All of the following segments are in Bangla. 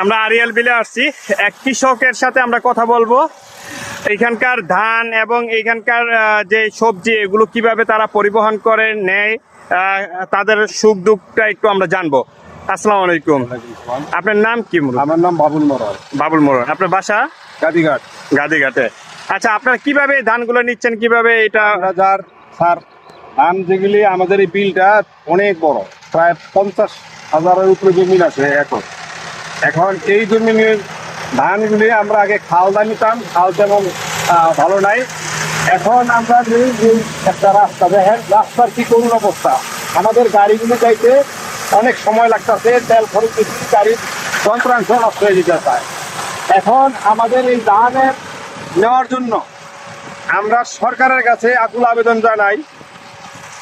আমরা আরিয়াল বিলে আসছি। এক কৃষকের সাথে আমরা কথা বলব। এখানকার ধান এবং এখানকার যে সবজি এগুলো কীভাবে তারা পরিবহন করে নেয় তাদের সুখ দুঃখটা একটু আমরা জানব। আসসালামু আলাইকুম। আপনার নাম কি আমার নাম বাবুল মরার। বাবুল মোড়ন আপনার বাসা? গাদিঘাট। গাদিঘাটে। আচ্ছা আপনারা কীভাবে ধানগুলো নিচ্ছেন? কীভাবে এটা যার স্যার ধান যেগুলি আমাদের এই বিলটা অনেক বড়। প্রায় পঞ্চাশ হাজারের উপরে জমি আছে এখন। এখন এই জমির ধানগুলি আমরা আগে খালদা নিতাম। খাল তেমন ভালো নাই। এখন আমরা একটা রাস্তা, দেখেন, রাস্তার কি করুন অবস্থা। আমাদের গাড়িগুলি যাইতে অনেক সময় লাগতেছে, তেল খরচ গাড়ির যন্ত্রাংশ নষ্ট হয়ে যেতে চায় এখন আমাদের এই ধানের নেওয়ার জন্য আমরা সরকারের কাছে আকুল আবেদন জানাই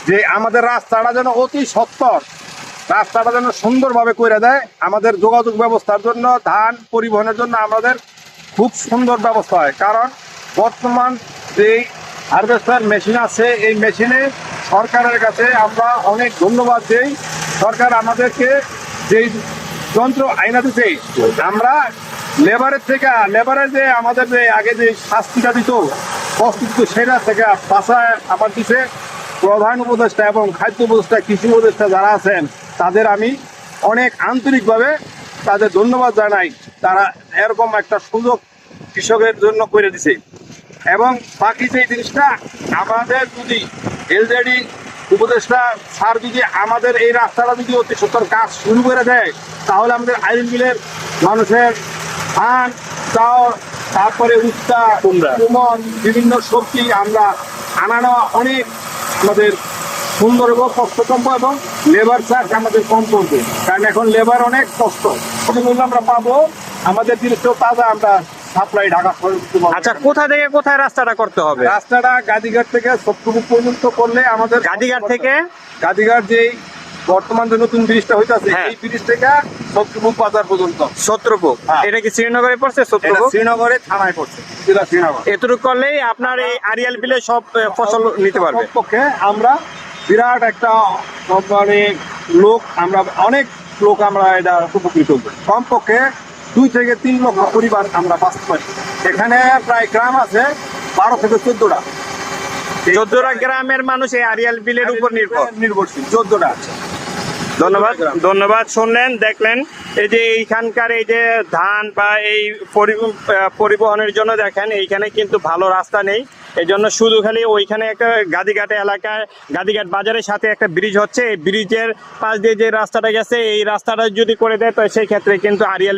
যে আমাদের রাস্তাটা যেন অতি সত্তর রাস্তাটা যেন সুন্দরভাবে করে দেয়। আমাদের যোগাযোগ ব্যবস্থার জন্য, ধান পরিবহনের জন্য আমাদের খুব সুন্দর ব্যবস্থা হয়। কারণ বর্তমান যে হারভেস্টার মেশিন আছে, এই মেশিনে সরকারের কাছে আমরা অনেক ধন্যবাদ দিই। সরকার আমাদেরকে যেই যন্ত্র আইনা দিতে আমরা লেবারের থেকে, লেবারের যে আমাদের যে আগে যে শাস্তিটা দিত, কষ্ট দিত, সেটা থেকে বাসায় আমার দিছে। প্রধান উপদেষ্টা এবং খাদ্য উপদেষ্টা কৃষি উপদেষ্টা যারা আছেন তাদের আমি অনেক আন্তরিকভাবে তাদের ধন্যবাদ জানাই তারা এরকম একটা সুযোগ কৃষকের জন্য করে দিছে এবং বাকি যে জিনিসটা আমাদের যদি এলজেডি উপদেষ্টা স্যার যদি আমাদের এই রাস্তাটা যদি অতি সত্তর কাজ শুরু করে দেয় তাহলে আমাদের আইন মিলের মানুষের ধান চাউল তারপরে উচ্চা কুমড়া। কুমন বিভিন্ন সবজি আমরা আনানো অনেক আমাদের সুন্দর এবং কষ্টকম্প এবং লেবার চার্জ আমাদের কম পড়বে। কারণ এখন লেবার অনেক কষ্ট। মূল্য আমরা পাবো। আমাদের জিনিসটাও তাজা আমরা সাপ্লাই ঢাকা। আচ্ছা কোথা থেকে কোথায় রাস্তাটা করতে হবে? রাস্তাটা গাদিঘাট থেকে সত্যপুর পর্যন্ত করলে আমাদের গাদিঘাট থেকে? গাদিঘাট যেই বর্তমান যে নতুন ব্রিজটা হইতাছে হ্যাঁ। এই ব্রিজ থেকে সত্যপুর বাজার পর্যন্ত। সত্রপুর হ্যাঁ। এটা কি শ্রীনগরে পড়ছে এটা সত্রপুর শ্রীনগরে থানায় পড়ছে জেলা শ্রীনগর। এতটুকু করলেই আপনার এই আরিয়াল বিলে সব ফসল নিতে পারবে। পক্ষে আমরা বিরাট একটা মানে লোক আমরা অনেক লোক আমরা এটা উপকৃত হব কমপক্ষে দুই থেকে তিন লক্ষ পরিবার আমরা বাঁচতে পারি। এখানে প্রায় গ্রাম আছে বারো থেকে চোদ্দটা। চোদ্দরা গ্রামের মানুষ এই আরিয়াল বিলের উপর নির্ভর। নির্ভরশীল চোদ্দটা। আছে ধন্যবাদ ধন্যবাদ। শুনলেন দেখলেন, এই যে এইখানকার এই যে ধান বা এই পরি- পরিবহনের জন্য দেখেন, এইখানে কিন্তু ভালো রাস্তা নেই। এই জন্য শুধু খালি ওইখানে একটা গাদিঘাট এলাকায়, গাদিঘাট বাজারের সাথে একটা ব্রিজ হচ্ছে। এই ব্রিজের পাশ দিয়ে যে রাস্তাটা গেছে, এই রাস্তাটা যদি করে দেয়, তো সেই ক্ষেত্রে কিন্তু আরিয়াল